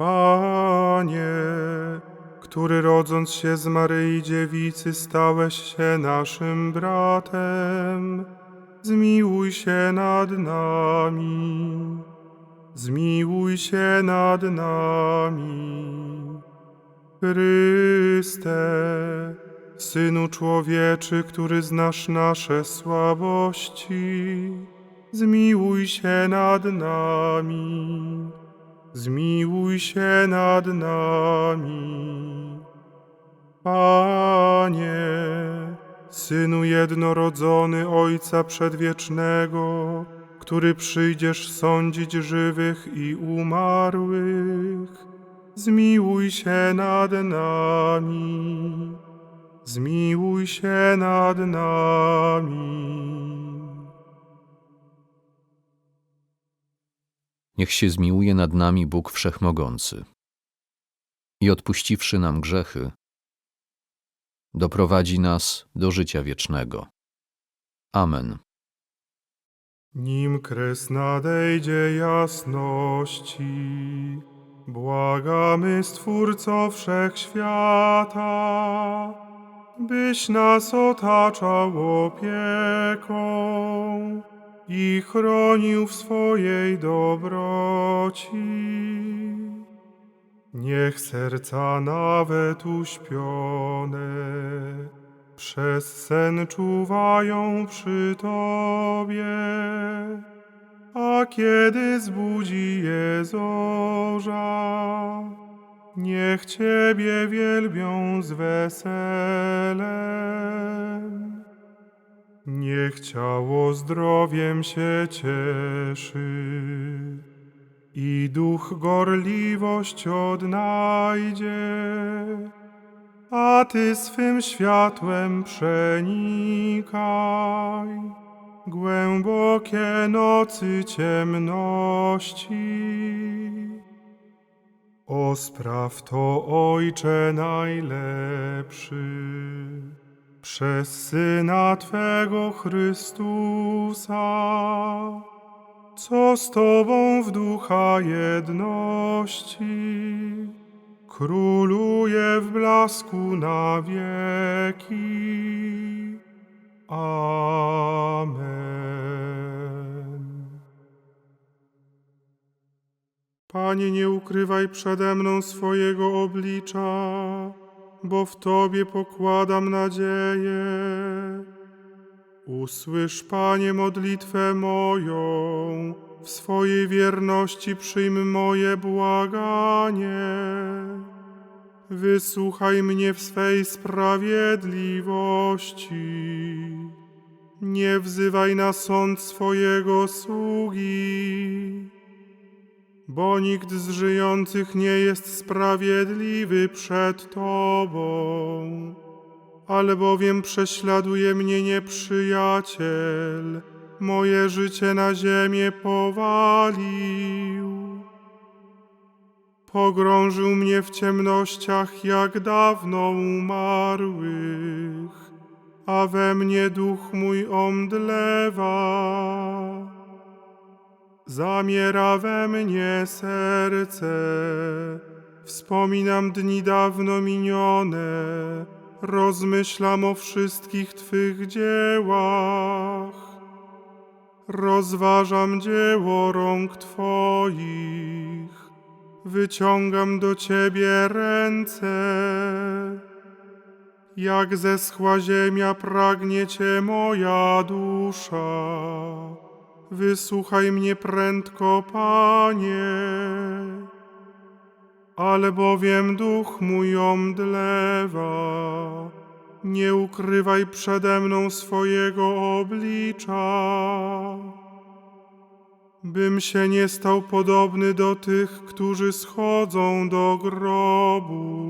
Panie, który rodząc się z Maryi Dziewicy stałeś się naszym bratem, zmiłuj się nad nami, zmiłuj się nad nami. Chryste, Synu Człowieczy, który znasz nasze słabości, zmiłuj się nad nami. Zmiłuj się nad nami. Panie, Synu jednorodzony Ojca Przedwiecznego, który przyjdziesz sądzić żywych i umarłych, zmiłuj się nad nami. Zmiłuj się nad nami. Niech się zmiłuje nad nami Bóg Wszechmogący i odpuściwszy nam grzechy, doprowadzi nas do życia wiecznego. Amen. Nim kres nadejdzie jasności, błagamy Stwórco Wszechświata, byś nas otaczał opieką i chronił w swojej dobroci. Niech serca nawet uśpione przez sen czuwają przy Tobie, a kiedy zbudzi je zorza, niech Ciebie wielbią z weselem. Niech ciało zdrowiem się cieszy i duch gorliwość odnajdzie, a Ty swym światłem przenikaj głębokie nocy ciemności. O spraw to Ojcze najlepszy, przez Syna Twego Chrystusa, co z Tobą w ducha jedności, króluje w blasku na wieki. Amen. Panie, nie ukrywaj przede mną swojego oblicza, bo w Tobie pokładam nadzieję. Usłysz, Panie, modlitwę moją, w swojej wierności przyjm moje błaganie. Wysłuchaj mnie w swej sprawiedliwości. Nie wzywaj na sąd swojego sługi bo nikt z żyjących nie jest sprawiedliwy przed Tobą, albowiem prześladuje mnie nieprzyjaciel, moje życie na ziemię powalił. Pogrążył mnie w ciemnościach jak dawno umarłych, a we mnie duch mój omdlewa. Zamiera we mnie serce, wspominam dni dawno minione, rozmyślam o wszystkich Twych dziełach. Rozważam dzieło rąk Twoich, wyciągam do Ciebie ręce. Jak zeschła ziemia pragnie Cię moja dusza. Wysłuchaj mnie prędko, Panie. Ale bowiem duch mój omdlewa, nie ukrywaj przede mną swojego oblicza, bym się nie stał podobny do tych, którzy schodzą do grobu.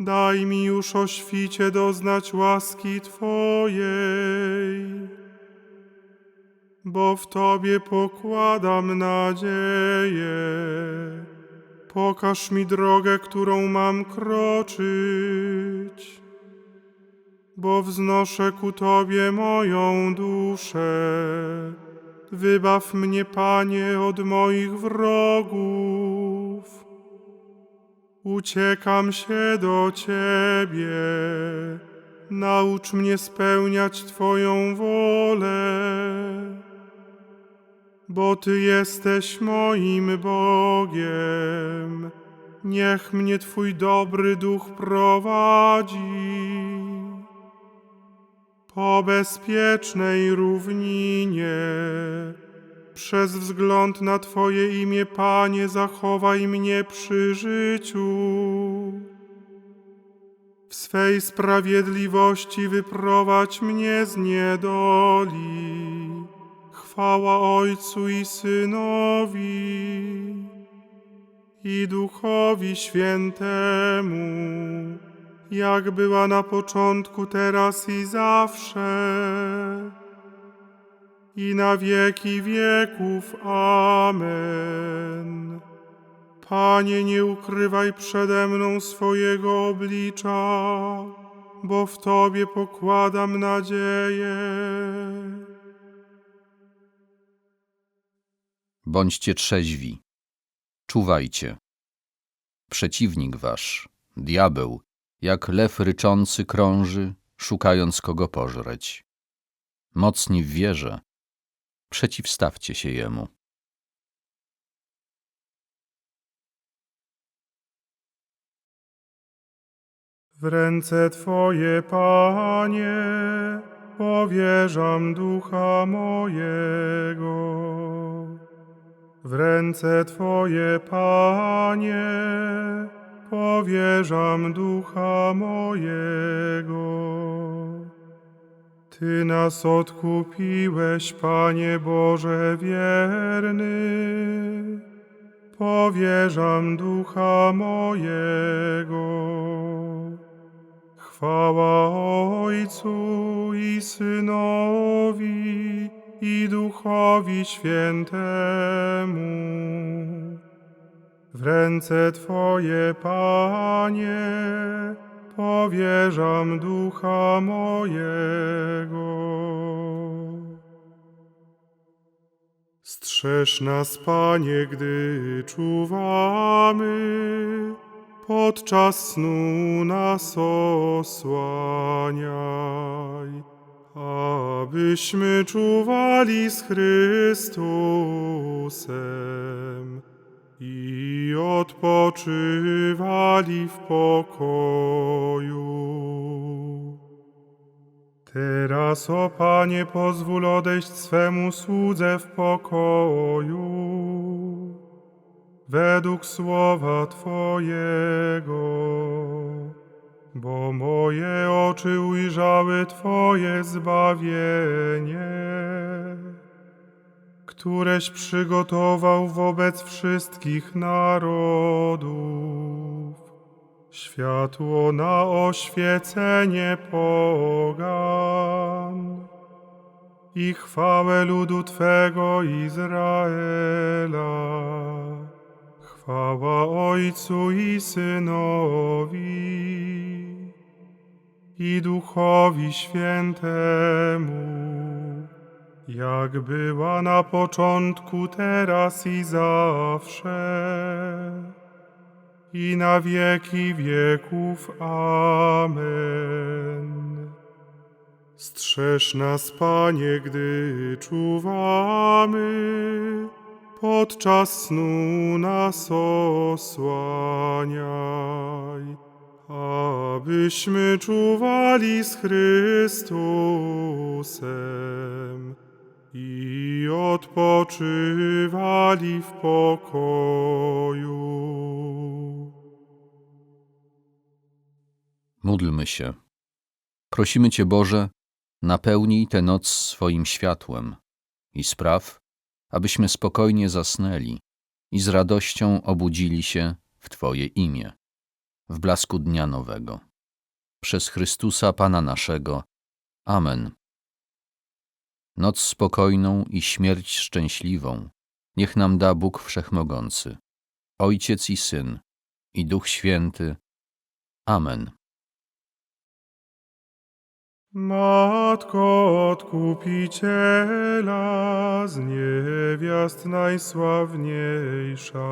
Daj mi już o świcie doznać łaski Twojej, bo w Tobie pokładam nadzieję. Pokaż mi drogę, którą mam kroczyć, bo wznoszę ku Tobie moją duszę. Wybaw mnie, Panie, od moich wrogów. Uciekam się do Ciebie. Naucz mnie spełniać Twoją wolę, bo Ty jesteś moim Bogiem. Niech mnie Twój dobry duch prowadzi po bezpiecznej równinie. Przez wzgląd na Twoje imię, Panie, zachowaj mnie przy życiu. W swej sprawiedliwości wyprowadź mnie z niedoli. Chwała Ojcu i Synowi i Duchowi Świętemu, jak była na początku, teraz i zawsze, i na wieki wieków. Amen. Panie, nie ukrywaj przede mną swojego oblicza, bo w Tobie pokładam nadzieję. Bądźcie trzeźwi. Czuwajcie. Przeciwnik wasz, diabeł, jak lew ryczący krąży, szukając kogo pożreć. Mocni w wierze, przeciwstawcie się jemu. W ręce Twoje, Panie, powierzam ducha mojego. W ręce Twoje, Panie, powierzam ducha mojego. Ty nas odkupiłeś, Panie Boże wierny. Powierzam ducha mojego. Chwała Ojcu i Synowi i Duchowi Świętemu. W ręce Twoje, Panie, powierzam ducha mojego. Strzeż nas, Panie, gdy czuwamy, podczas snu nas osłaniaj, abyśmy czuwali z Chrystusem i odpoczywali w pokoju. Teraz, o Panie, pozwól odejść swemu słudze w pokoju, według słowa Twojego, bo moje oczy ujrzały Twoje zbawienie, któreś przygotował wobec wszystkich narodów światło na oświecenie pogan i chwałę ludu Twego Izraela. Chwała Ojcu i Synowi i Duchowi Świętemu, jak była na początku, teraz i zawsze i na wieki wieków. Amen. Strzeż nas, Panie, gdy czuwamy, podczas snu nas osłaniaj, abyśmy czuwali z Chrystusem i odpoczywali w pokoju. Módlmy się. Prosimy Cię, Boże, napełnij tę noc swoim światłem i spraw, abyśmy spokojnie zasnęli i z radością obudzili się w Twoje imię, w blasku dnia nowego. Przez Chrystusa Pana naszego. Amen. Noc spokojną i śmierć szczęśliwą niech nam da Bóg Wszechmogący, Ojciec i Syn, i Duch Święty. Amen. Matko Odkupiciela, z niewiast najsławniejsza,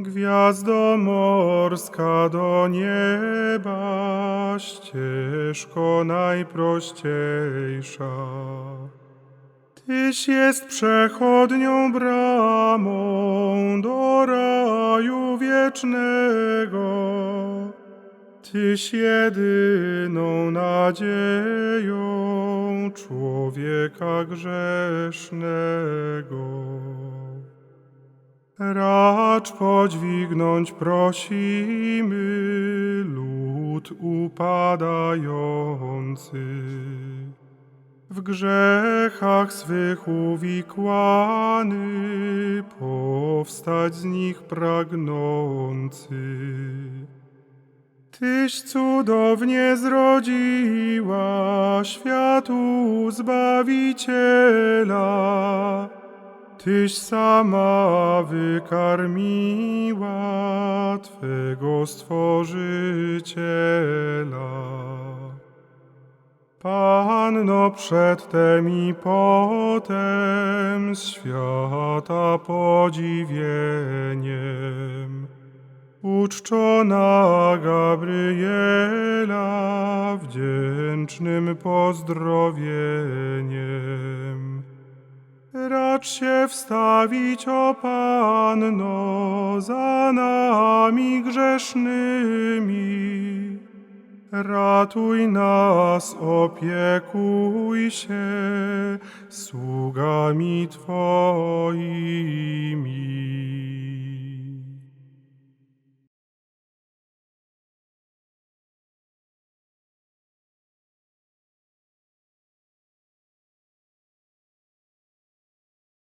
Gwiazdo morska do nieba, ścieżko najprościejsza. Tyś jest przechodnią bramą do raju wiecznego. Tyś jedyną nadzieją człowieka grzesznego. Racz podźwignąć prosimy lud upadający. W grzechach swych uwikłany, powstać z nich pragnący. Tyś cudownie zrodziła światu Zbawiciela, Tyś sama wykarmiła Twego Stworzyciela. Panno przedtem i potem świata podziwieniem, uczczona Gabriela wdzięcznym pozdrowieniem. Racz się wstawić, o Panno, za nami grzesznymi. Ratuj nas, opiekuj się sługami Twoimi.